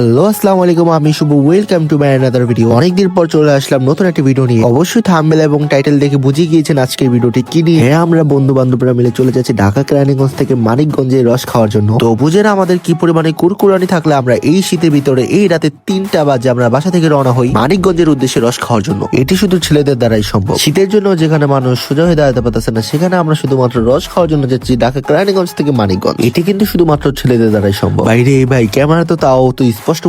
Hello, আসসালামু আলাইকুম, আমি Shubho. Welcome to my another video অনেকদিন পর চলে আসলাম নতুন একটা ভিডিও নিয়ে। অবশ্যই থাম্বেল এবং টাইটেল দেখে বুঝে গিয়েছেন আজকের ভিডিওটি কি নিয়ে। হ্যাঁ আমরা বন্ধু বান্ধবরা মিলে চলে যাচ্ছি ঢাকা, কেরানীগঞ্জ থেকে মানিকগঞ্জে রস খাওয়ার জন্য। তো বুঝেন আমাদের কি পরিমাণে কুরকুরানি থাকলে আমরা এই শীতের ভিতরে এই রাতে তিনটা বাজে আমরা বাসা থেকে রওনা হই মানিকগঞ্জের উদ্দেশ্যে রস খাওয়ার জন্য। এটি শুধু ছেলেদের দ্বারাই সম্ভব। শীতের জন্য যেখানে মানুষ সোজা হয়ে দাঁড়াতে পারতেছে না, সেখানে আমরা শুধুমাত্র রস খাওয়ার জন্য যাচ্ছি ঢাকা, কেরানীগঞ্জ থেকে মানিকগঞ্জ। এটি কিন্তু শুধুমাত্র ছেলেদের দ্বারাই সম্ভব। বাইরে, ভাই, ক্যামেরা তো তাও তো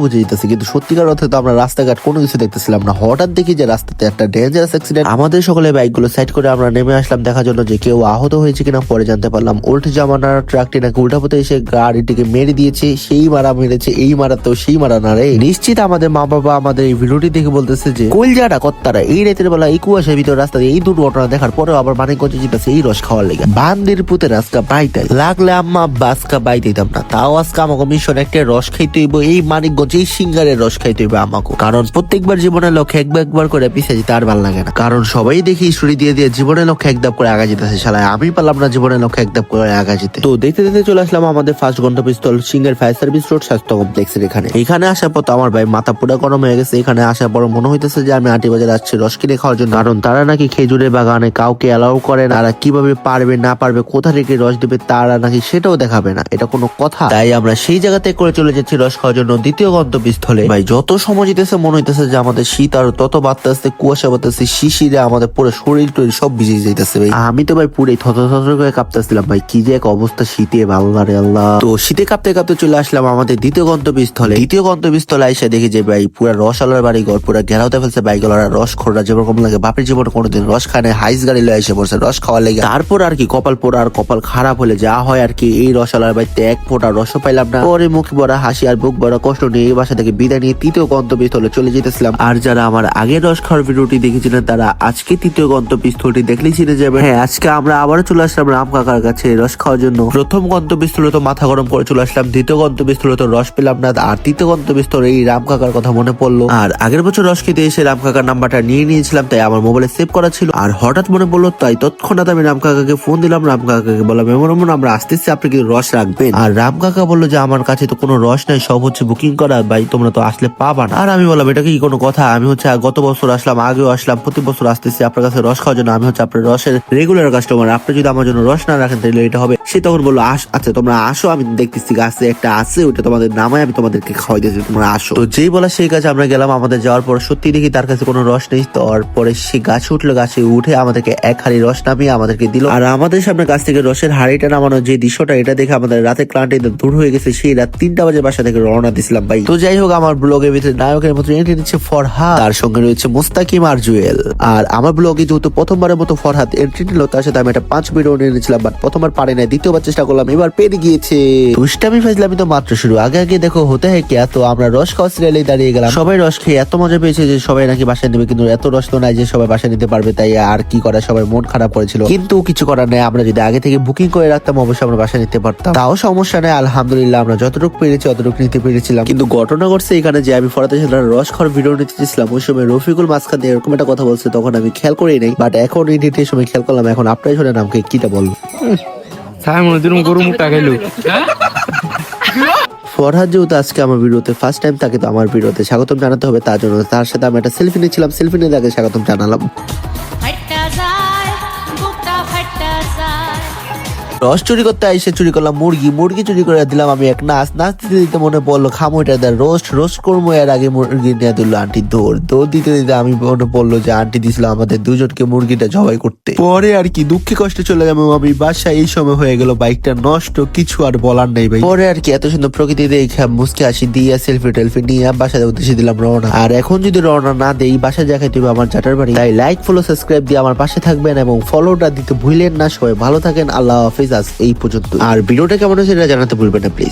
বুঝে যেতেছে কিন্তু সত্যিকার অর্থে তো আমরা রাস্তাঘাট কোনো কিছু দেখতেছিলাম না। হঠাৎ দেখি যে রাস্তাতে একটা ডেঞ্জারাস অ্যাক্সিডেন্ট আমাদের সকলে বাইকগুলো সাইড করে আমরা নেমে আসলাম, দেখার জন্য যে কেউ আহত হয়েছে কিনা, পরে জানতে পারলাম ওল্ড জামানার ট্রাকটি নাকি উল্টা পথে এসে গাড়িটিকে মেরে দিয়েছে, সেই মারা মেরেছে, এই মারা তো সেই মারা না রে। নিশ্চিত আমাদের মা বাবা আমাদের এই ভিডিওটি দেখে বলতেছে যে, কলজাটা কত্তারা, এই রাতের বেলা এই কুয়াশার ভিতর রাস্তা এই দুর্ঘটনা দেখার পরেও আবার মানিকগঞ্জে যেতেছে এই রস খাওয়ার লেগে। বান্দির পুতে রাস্কা বাইতাই। লাগলে আম্মা বাসকা বাই দিতাম না। তাও আজকে আমাকে মিশন একটা রস খাইতে এই মানিকগঞ্জ এই সিঙ্গারের রস খাইতে হইবে আমাকে কারণ প্রত্যেকবার জীবনের লক্ষ্যে একবার একবার করে পিছিয়ে যেতে আর ভালো লাগে না। কারণ সবাই দেখি স্টোরি দিয়ে দিয়ে জীবনের লক্ষ্যে একদাপ করে আগা যেতেছে। শালায়, আমি পারলাম না জীবনের লক্ষ্যে একদাপ করে আগা যেতে। তো দেখতে দেখতে চলে আসলাম আমাদের ফার্স্ট গন্তব্যস্থল সিঙ্গার ফায়ার সার্ভিস রোড স্বাস্থ্য কমপ্লেক্সের এখানে। এখানে আসার পর আমার ভাই মাথা পুরো গরম হয়ে গেছে। এখানে আসার পর মনে হইতেছে যে আমি আটি বাজার আসছি রস কিনে খাওয়ার জন্য। কারণ তারা নাকি খেজুরের বাগানে কাউকে অ্যালাউ করে না। তারা কীভাবে পারবে, না পারবে, কোথা থেকে রস দেবে, তারা নাকি সেটাও দেখাবে না। এটা কোনো কথা। তাই আমরা সেই জায়গাতে করে চলে যাচ্ছি রস খাওয়ার জন্য। দ্বিতীয় গন্তব্যস্থলে ভাই যত সময় যেতেছে মনে হইতেছে যে আমাদের শীত আর তত বাড়তে আসতে কুয়াশা বাড়তেছে শিশিরে আমাদের পুরো শরীর টরীর সব ভিজে যাইতেছে ভাই। আমি তো ভাই পুরো থত থত করে কাঁপতেছিলাম ভাই কি যে এক অবস্থা শীতে আল্লাহ রে আল্লাহ। তো শীতে কাঁপতে কাঁপতে চলে আসলাম আমাদের দ্বিতীয় গন্তব্যস্থলে। দ্বিতীয় গন্তব্যস্থলে এসে দেখি যে ভাই পুরা রস আলার বাড়ি ঘর পুরা ঘেরাওতে ফেলছে বাইক আলারা রস খোরা যেরকম লাগে বাপের জীবনে কোনোদিন রস খায় না হাইস গাড়ি লয়ে এসে পড়ছে রস খাওয়া লেগে। তারপর আর কি কপাল পোড়া আর কপাল খারাপ হলে যা হয় আর কি এই রস আলার বাড়িতে এক ফোঁটা রসও পাইলাম না। পরে মুখ বড়া হাসি আর বুক বড়া কষ্ট নিয়ে এই বাসা থেকে বিদায় নিয়ে তৃতীয় গন্তব্যস্থলে চলে যেতেছিলাম। আর যারা আমার আগের রস খাওয়ার ভিডিওটি দেখেছিলেন, তারা আজকে তৃতীয় গন্তব্যস্থলটি দেখলেই চিনে যাবে হ্যাঁ আজকে আমরা আবারও চলে আসলাম রাম কাকার কাছে রস খাওয়ার জন্য। প্রথম গন্তব্যস্থলে তো মাথা গরম করে চলে আসলাম, দ্বিতীয় গন্তব্যস্থলে তো রস পেলাম না, আর তৃতীয় গন্তব্যস্থলে এই রাম কাকার কথা মনে পড়ল। আর আগের বছর রস খেতে এসে রাম কাকার নাম্বারটা নিয়ে নিয়েছিলাম, তাই আমার মোবাইলে সেভ করা ছিল। আর হঠাৎ মনে পড়ল, তাই তৎক্ষণাৎ আমি রাম কাকাকে ফোন দিলাম, রাম কাকাকে বললাম, এমন এমন আমরা আসতেছি, আপনি কিন্তু রস রাখবেন? আর রাম কাকা বলল যে, আমার কাছে তো কোনো রস নাই, সব হচ্ছে বুকিং করা, ভাই, তোমরা তো আসলে পাবা না। আর আমি বললাম, এটা কি কোনো কথা? আমি হচ্ছে গত বছর আসলাম, আগেও আসলাম, প্রতি বছর আসতেছি আপনার কাছে রস খাওয়ার জন্য। আমি হচ্ছে আপনার রসের রেগুলার কাস্টমার আপনি যদি আমার জন্য রস না রাখেন, তাহলে এটা হবে। সে তখন বলল, আস আচ্ছা তোমরা আসো, আমি দেখতেছি গাছে একটা আছে ওটা তোমাদের নামায়, আমি তোমাদেরকে খাওয়াই দিয়েছি তোমরা আসো। তো যেই বলা সেই কাছে আমরা গেলাম, আমাদের যাওয়ার পর সত্যি দেখি তার কাছে কোনো রস নেই। তারপরে সে গাছে উঠল, গাছে উঠে আমাদেরকে এক হাড়ি রস নামিয়ে আমাদেরকে দিল। আর আমাদের সামনে গাছ থেকে রসের হাড়িটা নামানোর যে দৃশ্যটা, এটা দেখে আমাদের রাতে ক্লান্তি দূর হয়ে গেছে। সেই রাত তিনটা বাজে বাসা থেকে রওনা দিছিলাম ভাই তো যাই হোক, আমার ব্লগের ভিতরে নায়কের মতো এন্ট্রি দিচ্ছে ফরহাদ, তার সঙ্গে রয়েছে মুস্তাকিম আর জুয়েল। আর আমার ব্লগে যেহেতু প্রথমবারের মতো ফরহাদ এন্ট্রি নিল, তার সাথে আমি একটা পাঁচ ভিডিও নিয়ে নিয়েছিলাম বাট প্রথমবার পারি না দ্বিতীয়বার চেষ্টা করলাম, এবার পেরে গিয়েছে। দুষ্টামি ফাজলামি তো মাত্র শুরু, আগে আগে দেখো হতে হয় কি, এত আমরা রস খাওয়া সিরিয়ালে দাঁড়িয়ে গেলাম। সবাই রস খেয়ে এত মজা পেয়েছে যে সবাই নাকি বাসায় নেবে, কিন্তু এত রস তো নাই যে সবাই বাসায় নিতে পারবে, তাই আর কি করা সবাই মন খারাপ করেছিল। কিন্তু কিছু করার নেই, আমরা যদি আগে থেকে বুকিং করে রাখতাম, অবশ্যই আমরা বাসায় নিতে পারতাম। তাও সমস্যা নেই, আলহামদুলিল্লাহ, আমরা যতটুকু পেরেছি, অতটুকু নিতে পেরেছিলাম। কিন্তু ঘটনা ঘটছে এখানে যে আমি ফরাতে সাথে রস খাওয়ার ভিডিও নিতে চেয়েছিলাম ওই সময় রফিকুল মাঝখান দিয়ে এরকম একটা কথা বলছে তখন আমি খেয়াল করি নাই বাট এখন এই সময় খেয়াল করলাম এখন আপনাই শোনেন আমাকে কিটা বলব সাহেব মনে দিন গরু মুখটা খাইলো। ফরহাদ যেহেতু আজকে আমার ভিডিওতে ফার্স্ট টাইম তাকে তো আমার ভিডিওতে স্বাগতম জানাতে হবে তার জন্য তার সাথে আমি একটা সেলফি নিয়েছিলাম সেলফি নিয়ে তাকে স্বাগতম জানালাম। রস চুরি করতে এসে চুরি করলাম, মুরগি মুরগি চুরি করে দিলাম আমি এক নাচ নাচ দিতে দিতে মনে পড়ল, খামো এটা দেয় রোস্ট রোস্ট করব এর আগে মুরগি নিয়ে দিল আন্টি দৌড় দৌড় দিতে দিতে আমি মনে পড়ল যে আন্টি দিছিল আমাদের দুজনকে মুরগিটা জবাই করতে। পরে আর কি দুঃখে কষ্টে চলে যাব আমি বাসায়, এই সময় হয়ে গেল বাইকটা নষ্ট, কিছু আর বলার নেই ভাই। পরে আর কি এত সুন্দর প্রকৃতি দেখে মুসকে আসি দিয়ে সেলফি টেলফি নিয়ে বাসায় উদ্দেশ্যে দিলাম রওনা। আর এখন যদি রওনা না দেই, বাসায় যা খাইতে হবে আমার চাটার বাড়ি। তাই লাইক ফলো সাবস্ক্রাইব দিয়ে আমার পাশে থাকবেন এবং ফলোটা দিতে ভুলেন না। সবাই ভালো থাকেন, আল্লাহ হাফিজ। আজ এই পর্যন্ত। আর ভিডিওটা কেমন হয়েছে এটা জানাতে ভুলবেন না প্লিজ